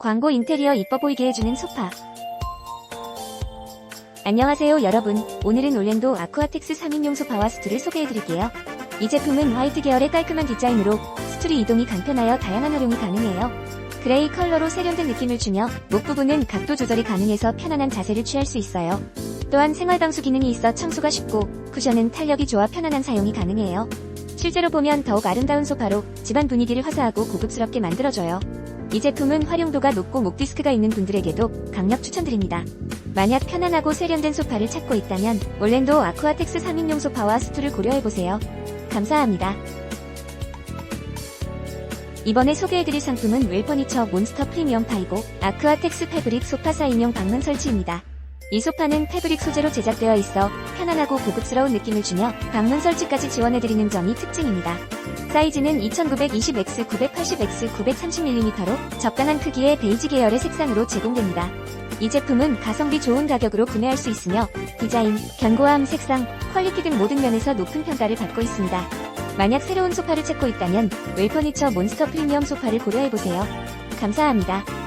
광고 인테리어 이뻐 보이게 해주는 소파. 안녕하세요 여러분. 오늘은 올랜도 아쿠아텍스 3인용 소파와 스툴을 소개해드릴게요. 이 제품은 화이트 계열의 깔끔한 디자인으로 스툴이 이동이 간편하여 다양한 활용이 가능해요. 그레이 컬러로 세련된 느낌을 주며 목 부분은 각도 조절이 가능해서 편안한 자세를 취할 수 있어요. 또한 생활방수 기능이 있어 청소가 쉽고 쿠션은 탄력이 좋아 편안한 사용이 가능해요. 실제로 보면 더욱 아름다운 소파로 집안 분위기를 화사하고 고급스럽게 만들어줘요. 이 제품은 활용도가 높고 목 디스크가 있는 분들에게도 강력 추천드립니다. 만약 편안하고 세련된 소파를 찾고 있다면 올랜도 아쿠아텍스 3인용 소파와 스툴을 고려해보세요. 감사합니다. 이번에 소개해드릴 상품은 웰퍼니처 몬스터 프리미엄 파이고 아쿠아텍스 패브릭 소파 4인용 방문 설치입니다. 이 소파는 패브릭 소재로 제작되어 있어 편안하고 고급스러운 느낌을 주며 방문 설치까지 지원해드리는 점이 특징입니다. 사이즈는 2920x 980x 930mm로 적당한 크기의 베이지 계열의 색상으로 제공됩니다. 이 제품은 가성비 좋은 가격으로 구매할 수 있으며 디자인, 견고함, 색상, 퀄리티 등 모든 면에서 높은 평가를 받고 있습니다. 만약 새로운 소파를 찾고 있다면 웰퍼니처 몬스터 프리미엄 소파를 고려해보세요. 감사합니다.